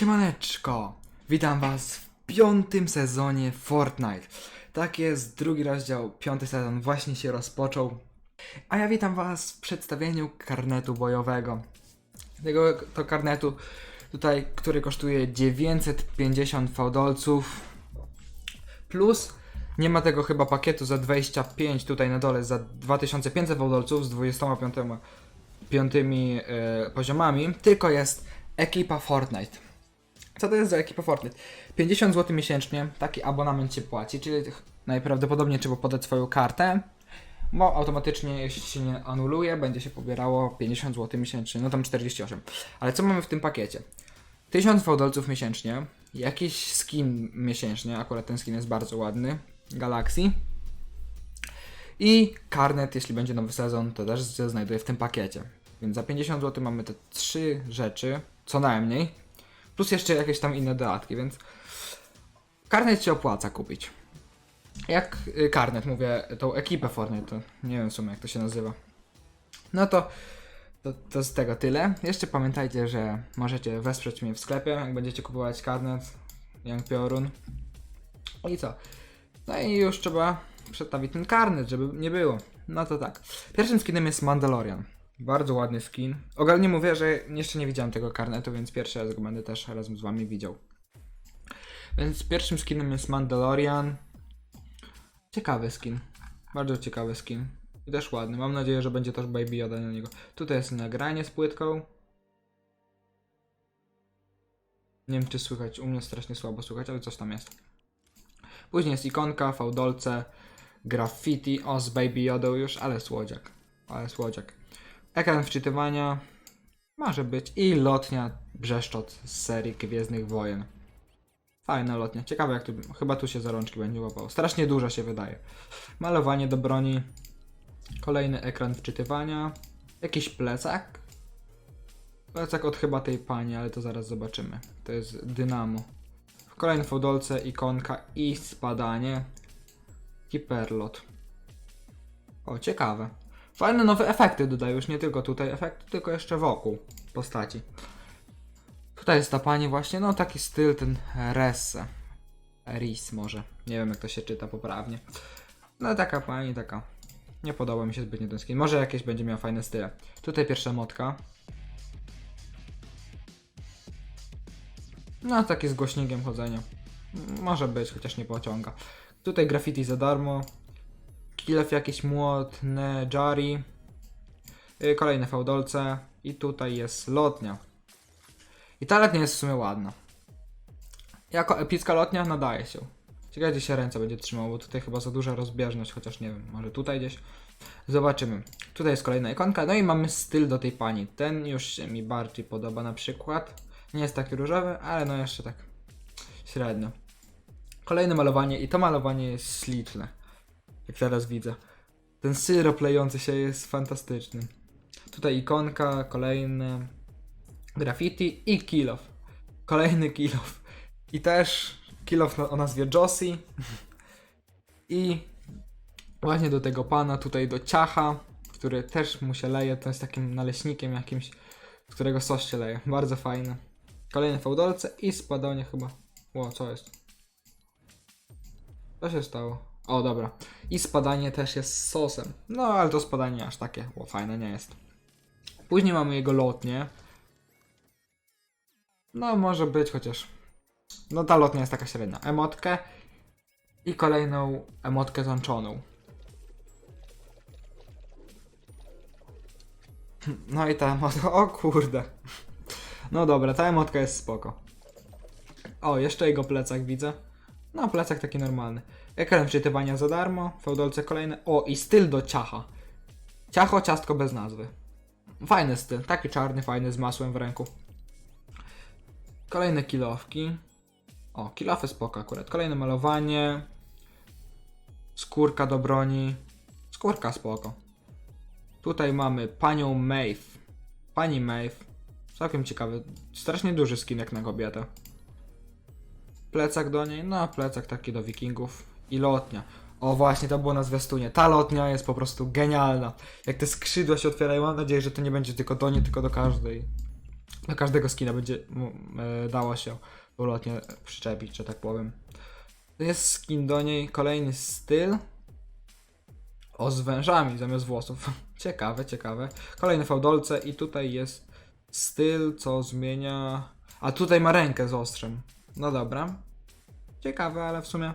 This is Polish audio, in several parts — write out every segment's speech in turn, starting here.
Siemaneczko! Witam was w piątym sezonie Fortnite. Tak jest, drugi rozdział, piąty sezon właśnie się rozpoczął. A ja witam was w przedstawieniu karnetu bojowego. Tego to karnetu tutaj, który kosztuje 950 fałdolców. Plus nie ma tego chyba pakietu za 25 tutaj na dole za 2500 fałdolców z 25 piątymi e, poziomami, tylko jest ekipa Fortnite. Co to jest za ekipa Fortnite? 50 zł miesięcznie, taki abonament się płaci, czyli najprawdopodobniej trzeba podać swoją kartę, bo automatycznie jeśli się nie anuluje, będzie się pobierało 50 zł miesięcznie, no tam 48. Ale co mamy w tym pakiecie? 1000 fałdolców miesięcznie, jakiś skin miesięcznie, akurat ten skin jest bardzo ładny, Galaxy. I karnet, jeśli będzie nowy sezon, to też się znajduje w tym pakiecie. Więc za 50 zł mamy te trzy rzeczy, co najmniej. Plus jeszcze jakieś tam inne dodatki, więc karnet się opłaca kupić. Jak y, karnet, mówię, tą ekipę Fortnite, nie wiem w sumie jak to się nazywa. No to, to, to z tego tyle. Jeszcze pamiętajcie, że możecie wesprzeć mnie w sklepie, jak będziecie kupować karnet Young Piorun. I co? No i już trzeba przestawić ten karnet, żeby nie było. No to tak. Pierwszym skinem jest Mandalorian. Bardzo ładny skin. Ogólnie mówię, że jeszcze nie widziałem tego karnetu, więc pierwszy raz go będę też razem z wami widział. Więc pierwszym skinem jest Mandalorian. Ciekawy skin. Bardzo ciekawy skin. I też ładny. Mam nadzieję, że będzie też Baby Yoda na niego. Tutaj jest nagranie z płytką. Nie wiem, czy słychać. U mnie strasznie słabo słychać, ale coś tam jest. Później jest ikonka, fałdolce, graffiti, o z Baby Yodą już, ale słodziak. Ale słodziak. Ekran wczytywania może być i lotnia brzeszczot z serii Gwiezdnych Wojen. Fajna lotnia. Ciekawe jak tu, chyba tu się za rączki będzie łapało. Strasznie dużo się wydaje. Malowanie do broni. Kolejny ekran wczytywania. Jakiś plecak. Plecak od chyba tej pani, ale to zaraz zobaczymy. To jest dynamo. W kolejnym fodolce ikonka i spadanie. Hiperlot. O, ciekawe. Fajne nowe efekty dodają, już nie tylko tutaj efekty, tylko jeszcze wokół postaci. Tutaj jest ta pani właśnie, no taki styl ten Resse. Ris może. Nie wiem jak to się czyta poprawnie. No taka pani, taka. Nie podoba mi się zbytnio ten skin. Może jakieś będzie miał fajne style. Tutaj pierwsza motka. No taki z głośnikiem chodzenia. Może być, chociaż nie pociąga. Tutaj graffiti za darmo. Kilew jakiś młot, Nejari. Yy, Kolejne fałdolce. I tutaj jest lotnia. I ta lotnia jest w sumie ładna. Jako epicka lotnia nadaje się. Ciekawe gdzie się ręce będzie trzymało, bo tutaj chyba za duża rozbieżność, chociaż nie wiem, może tutaj gdzieś. Zobaczymy. Tutaj jest kolejna ikonka, no i mamy styl do tej pani. Ten już się mi bardziej podoba na przykład. Nie jest taki różowy, ale no jeszcze tak średnio. Kolejne malowanie i to malowanie jest śliczne. Jak teraz widzę. Ten syrop lejący się jest fantastyczny. Tutaj ikonka, kolejne graffiti i kill off. Kolejny kill off. I też kill off o nazwie Josie. I właśnie do tego pana, tutaj do ciacha, który też mu się leje. To jest takim naleśnikiem jakimś, którego sos się leje. Bardzo fajne. Kolejne fałdolce i spadanie chyba. Ło, co jest? Co się stało? O, dobra. I spadanie też jest z sosem. No, ale to spadanie aż takie, ło, fajne nie jest. Później mamy jego lotnię. No, może być, chociaż. No, ta lotnia jest taka średnia. Emotkę i kolejną emotkę złączoną. No i ta emotka. O kurde. No dobra, ta emotka jest spoko. O, jeszcze jego plecak widzę. No, plecak taki normalny. Ekran wczytywania za darmo, fałdolce kolejne. O, i styl do ciacha. Ciacho, ciastko bez nazwy. Fajny styl, taki czarny, fajny, z masłem w ręku. Kolejne kilowki. O, kilofy spoko akurat. Kolejne malowanie. Skórka do broni. Skórka spoko. Tutaj mamy panią Maeve. Pani Maeve. Całkiem ciekawy. Strasznie duży skin jak na kobietę. Plecak do niej. No, plecak taki do wikingów. I lotnia. O właśnie, to było na zwiastunie. Ta lotnia jest po prostu genialna. Jak te skrzydła się otwierają, mam nadzieję, że to nie będzie tylko do niej, tylko do każdej. Do każdego skina będzie e, dało się ulotnie przyczepić, że tak powiem. To jest skin do niej, kolejny styl. O, z wężami zamiast włosów. ciekawe, ciekawe. Kolejne fałdolce i tutaj jest styl, co zmienia... A tutaj ma rękę z ostrzem. No dobra. Ciekawe, ale w sumie...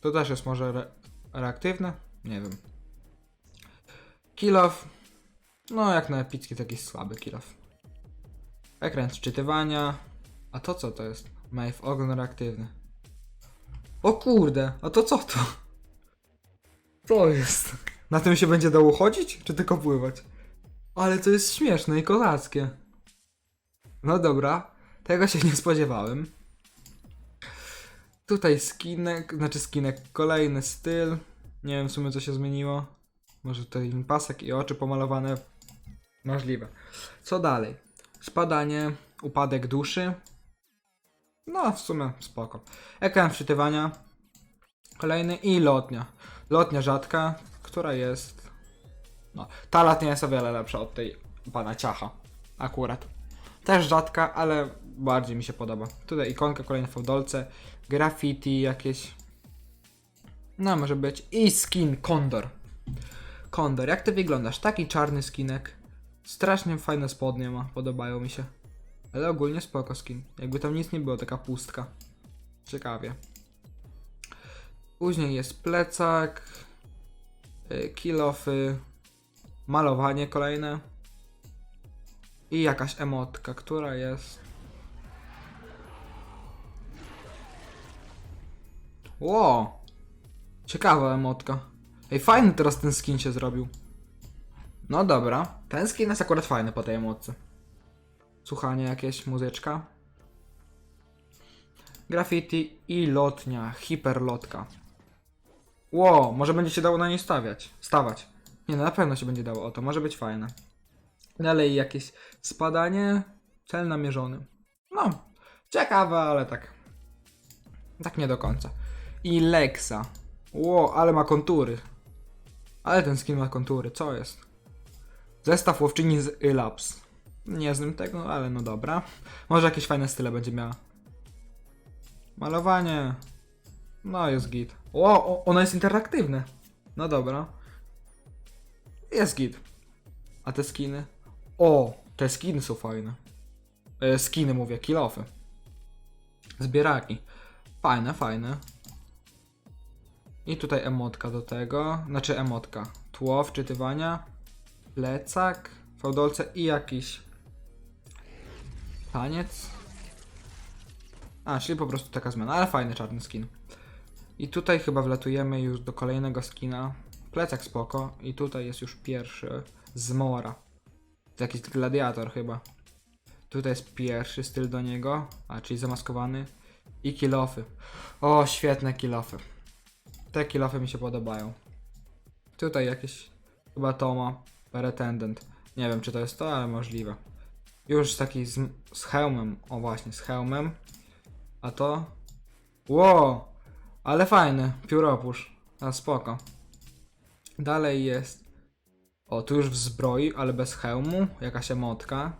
To też jest może re reaktywne? Nie wiem. Kill off. No, jak na epicki, taki słaby kill off. Ekran wczytywania. A to co to jest? Maeve ogon reaktywny. O kurde, a to co to? Co jest? Na tym się będzie dało chodzić, czy tylko pływać? Ale to jest śmieszne i kozackie. No dobra, tego się nie spodziewałem. Tutaj skinek, znaczy skinek, kolejny styl. Nie wiem w sumie co się zmieniło. Może tutaj pasek i oczy pomalowane. Możliwe. Co dalej? Spadanie, upadek duszy. No, w sumie spoko. Ekran wczytywania. Kolejny i lotnia. Lotnia rzadka, która jest. No, ta lotnia jest o wiele lepsza od tej pana ciacha. Akurat. Też rzadka, ale bardziej mi się podoba. Tutaj ikonka, kolejne fałdolce, graffiti jakieś. No, może być. I skin Kondor. Kondor, jak ty wyglądasz? Taki czarny skinek. Strasznie fajne spodnie ma, podobają mi się. Ale ogólnie spoko skin. Jakby tam nic nie było, taka pustka. Ciekawie. Później jest plecak, y, kilofy, malowanie kolejne i jakaś emotka, która jest... Ło! Ciekawa emotka. Ej, fajny teraz ten skin się zrobił. No dobra, ten skin jest akurat fajny po tej emotce. Słuchanie jakieś, muzyczka. Graffiti i lotnia, hiperlotka. Ło, może będzie się dało na niej stawiać, stawać. Nie, no na pewno się będzie dało, o to może być fajne. Dalej jakieś spadanie, cel namierzony. No, ciekawe, ale tak. Tak nie do końca. I Lexa. Ło, ale ma kontury. Ale ten skin ma kontury, co jest? Zestaw łowczyni z Ylapse. Nie znam tego, ale no dobra. Może jakieś fajne style będzie miała. Malowanie. No, jest git. O, o ono jest interaktywne. No dobra. Jest git. A te skiny? O, te skiny są fajne. E, skiny mówię, kilofy. Zbieraki. Fajne, fajne. I tutaj emotka do tego. Znaczy emotka. Tło wczytywania. Plecak. Fałdolce i jakiś taniec. A, czyli po prostu taka zmiana, ale fajny czarny skin. I tutaj chyba wlatujemy już do kolejnego skina. Plecak spoko. I tutaj jest już pierwszy z Mora. To jakiś gladiator chyba. Tutaj jest pierwszy styl do niego, a czyli zamaskowany. I kilofy. O, świetne kilofy. Te kilofy mi się podobają. Tutaj jakieś chyba Toma Pretendent. Nie wiem czy to jest to, ale możliwe. Już taki z, z hełmem. O właśnie, z hełmem. A to? Ło! Ale fajny. Pióropusz. A spoko. Dalej jest. O, tu już w zbroi, ale bez hełmu. Jakaś emotka.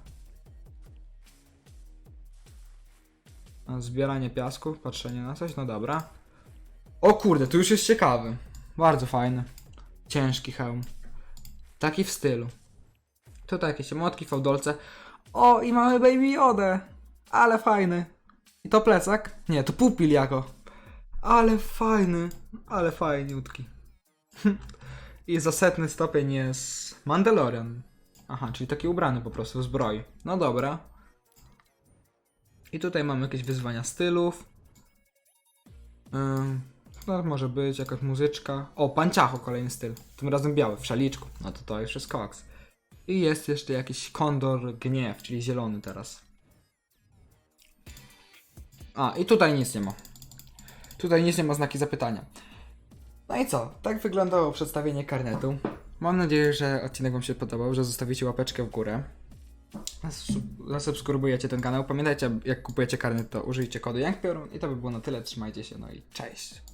Zbieranie piasku, patrzenie na coś, no dobra. O kurde, tu już jest ciekawy. Bardzo fajny. Ciężki hełm. Taki w stylu. Tutaj jakieś emotki, fałdolce. O, i mamy Baby Jodę. Ale fajny. I to plecak? Nie, to pupil jako. Ale fajny. Ale fajniutki. I za setny stopień jest Mandalorian. Aha, czyli taki ubrany po prostu w zbroi. No dobra. I tutaj mamy jakieś wyzwania stylów. Ym, może być jakaś muzyczka. O, panciacho kolejny styl. Tym razem biały, w szaliczku. No to to już jest koks. I jest jeszcze jakiś kondor gniew, czyli zielony teraz. A, i tutaj nic nie ma. Tutaj nic nie ma znaki zapytania. No i co? Tak wyglądało przedstawienie karnetu. Mam nadzieję, że odcinek Wam się podobał, że zostawicie łapeczkę w górę. Zasu- Zasubskrybujecie ten kanał. Pamiętajcie, jak kupujecie karnet, to użyjcie kodu Youngpiorun i to by było na tyle. Trzymajcie się, no i cześć!